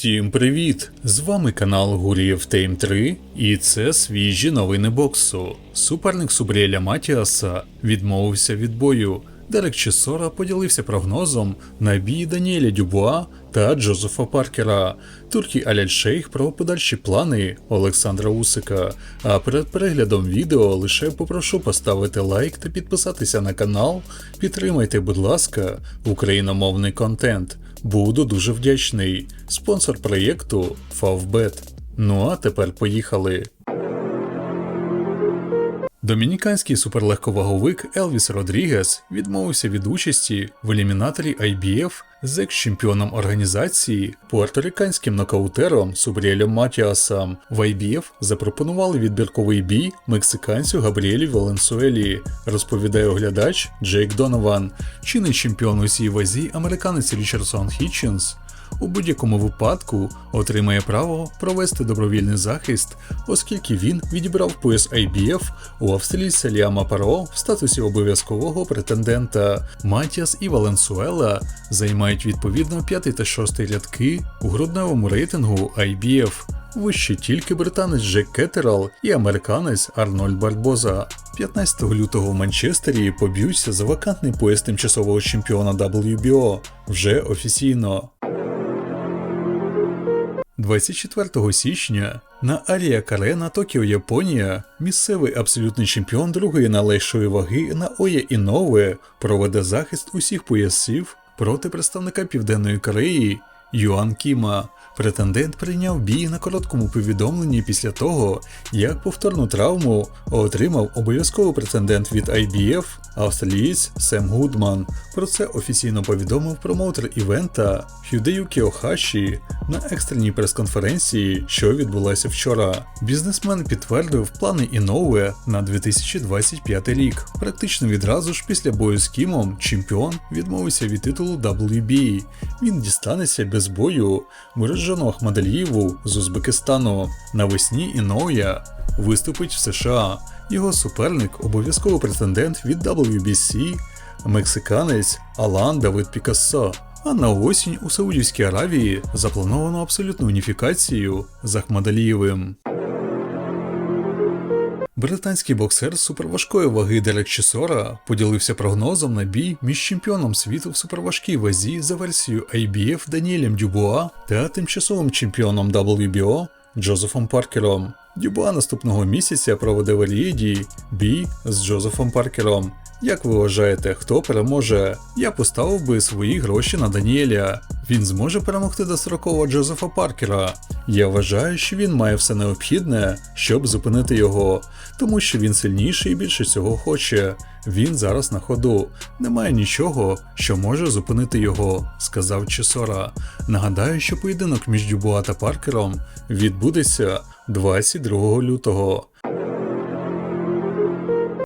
Всім привіт! З вами канал Гурієв Тейм 3 і це свіжі новини боксу. Суперник Субріеля Матіаса відмовився від бою. Дерек Чесора поділився прогнозом на бій Даніеля Дюбуа та Джозефа Паркера. Туркі Аляль Шейх про подальші плани Олександра Усика. А перед переглядом відео лише попрошу поставити лайк та підписатися на канал. Підтримайте, будь ласка, україномовний контент. Буду дуже вдячний. Спонсор проєкту Favbet. Ну а тепер поїхали. Домініканський суперлегковаговик Елвіс Родрігес відмовився від участі в елімінаторі IBF з екс-чемпіоном організації пуерториканським нокаутером Субріелем Матіасом. В IBF запропонували відбірковий бій мексиканцю Габріелі Валенсуелі, розповідає оглядач Джейк Донован, чинний чемпіон усій вазі американець Річардсон Хітченс у будь-якому випадку отримає право провести добровільний захист, оскільки він відібрав пояс IBF у австралійця Ліама Паро в статусі обов'язкового претендента. Матіас і Валенсуела займають відповідно 5 та 6 рядки у грудневому рейтингу IBF. Вище тільки британець Джек Кеттерал і американець Арнольд Барбоза. 15 лютого в Манчестері поб'ються за вакантний пояс тимчасового чемпіона WBO вже офіційно. 24 січня на Арія Карена Токіо, Японія, місцевий абсолютний чемпіон другої належшої ваги Наоя Інове проведе захист усіх поясів проти представника Південної Кореї Юан Кіма. Претендент прийняв бій на короткому повідомленні після того, як повторну травму отримав обов'язковий претендент від IBF австралієць Сем Гудман. Про це офіційно повідомив промоутер івента Хюдеюкі Охаші на екстреній прес-конференції, що відбулася вчора. Бізнесмен підтвердив плани Іноуе на 2025 рік. Практично відразу ж після бою з Кімом чемпіон відмовився від титулу WB. Він дістанеться без бою Мураджану Ахмадалієву з Узбекистану. Навесні Іноя виступить в США. Його суперник обов'язковий претендент від WBC, мексиканець Алан Давид Пікассо. А на осінь у Саудівській Аравії заплановано абсолютну уніфікацію з Ахмадалієвим. Британський боксер з суперважкої ваги Дерек Чесора поділився прогнозом на бій між чемпіоном світу в суперважкій вазі за версією IBF Даніелем Дюбуа та тимчасовим чемпіоном WBO Джозефом Паркером. Дюбуа наступного місяця проведе в Еліді бій з Джозефом Паркером. Як ви вважаєте, хто переможе? Я поставив би свої гроші на Даніеля. Він зможе перемогти достроково Джозефа Паркера. Я вважаю, що він має все необхідне, щоб зупинити його, тому що він сильніший і більше цього хоче. Він зараз на ходу. Немає нічого, що може зупинити його, сказав Чесора. Нагадаю, що поєдинок між Дюбуа та Паркером відбудеться 22 лютого.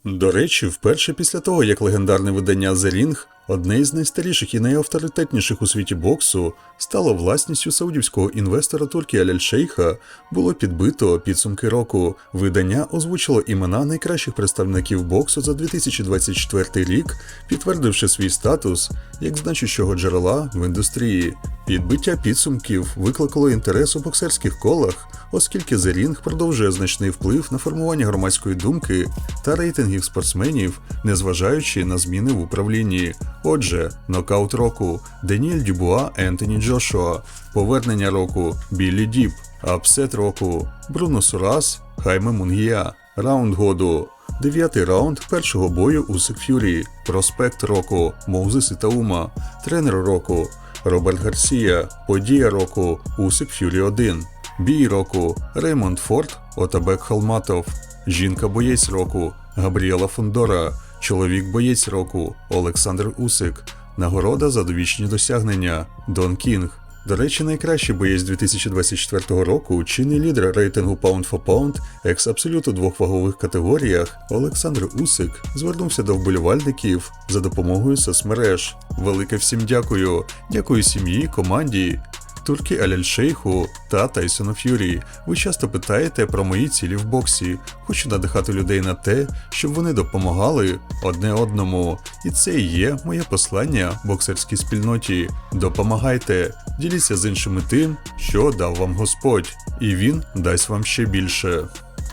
До речі, вперше після того, як легендарне видання The Ring, одне із найстаріших і найавторитетніших у світі боксу, стало власністю саудівського інвестора Туркі Аляль Шейха, було підбито підсумки року. Видання озвучило імена найкращих представників боксу за 2024 рік, підтвердивши свій статус як значущого джерела в індустрії. Підбиття підсумків викликало інтерес у боксерських колах, оскільки The Ring продовжує значний вплив на формування громадської думки та рейтингів спортсменів, незважаючи на зміни в управлінні. Отже, нокаут року Деніель Дюбуа Ентоні Джошуа, повернення року Біллі Діп, апсет року Бруно Сурас, Хайме Мунгія, раунд году. Дев'ятий раунд першого бою Усик Фюрі, проспект року Моузес Ітаума, тренер року Роберт Гарсія, подія року Усик Фюрі 1, бій року Реймонд Форд, Отабек Халматов, жінка боєць року Габріела Фондора, чоловік боєць року Олександр Усик, нагорода за довічні досягнення Дон Кінг. До речі, найкращий боєць 2024 року, чинний лідер рейтингу Pound for Pound, екс абсолют у двох вагових категоріях, Олександр Усик звернувся до вболівальників за допомогою соцмереж. Велике всім дякую. Дякую сім'ї, команді Туркі Аляль-Шейху та Тайсону Ф'юрі. Ви часто питаєте про мої цілі в боксі. Хочу надихати людей на те, щоб вони допомагали одне одному. І це і є моє послання боксерській спільноті. Допомагайте, діліться з іншими тим, що дав вам Господь, і він дасть вам ще більше,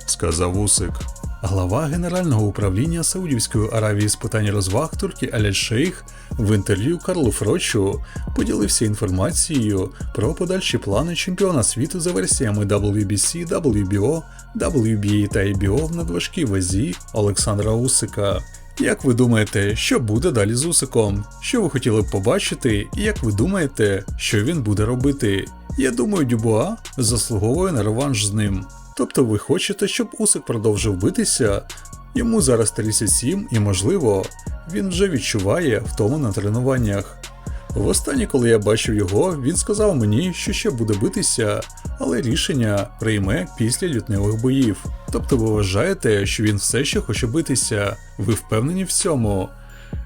сказав Усик. Глава Генерального управління Саудівської Аравії з питань розваг Туркі Аляль Шейх в інтерв'ю Карлу Фрочу поділився інформацією про подальші плани чемпіона світу за версіями WBC, WBO, WBA та IBO в надважкій вазі Олександра Усика. Як ви думаєте, що буде далі з Усиком? Що ви хотіли б побачити, і як ви думаєте, що він буде робити? Я думаю, Дюбуа заслуговує на реванш з ним. Тобто ви хочете, щоб Усик продовжив битися? Йому зараз 37 і, можливо, він вже відчуває втому на тренуваннях. Востаннє, коли я бачив його, він сказав мені, що ще буде битися, але рішення прийме після лютневих боїв. Тобто ви вважаєте, що він все ще хоче битися? Ви впевнені в цьому?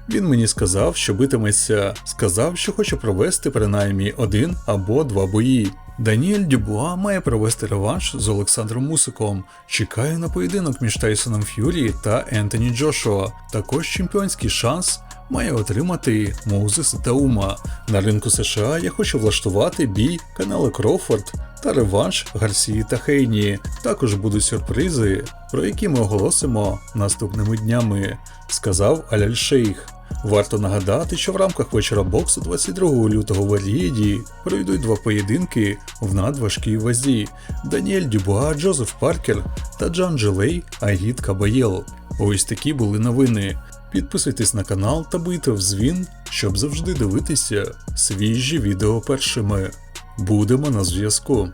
Він мені сказав, що битиметься, сказав, що хоче провести принаймні один або два бої. Даніель Дюбуа має провести реванш з Олександром Мусиком. Чекаю на поєдинок між Тайсоном Ф'юрі та Ентоні Джошуа. Також чемпіонський шанс має отримати Моузес Таума. На ринку США я хочу влаштувати бій канали Кроуфорд та реванш Гарсії та Хейні. Також будуть сюрпризи, про які ми оголосимо наступними днями, сказав Аляль Шейх. Варто нагадати, що в рамках вечора боксу 22 лютого в Арієді пройдуть два поєдинки в надважкій вазі: Даніель Дюбуа, Джозеф Паркер та Джан Джилей Агіт Кабаєл. Ось такі були новини. Підписуйтесь на канал та бийте в дзвін, щоб завжди дивитися свіжі відео першими. Будемо на зв'язку.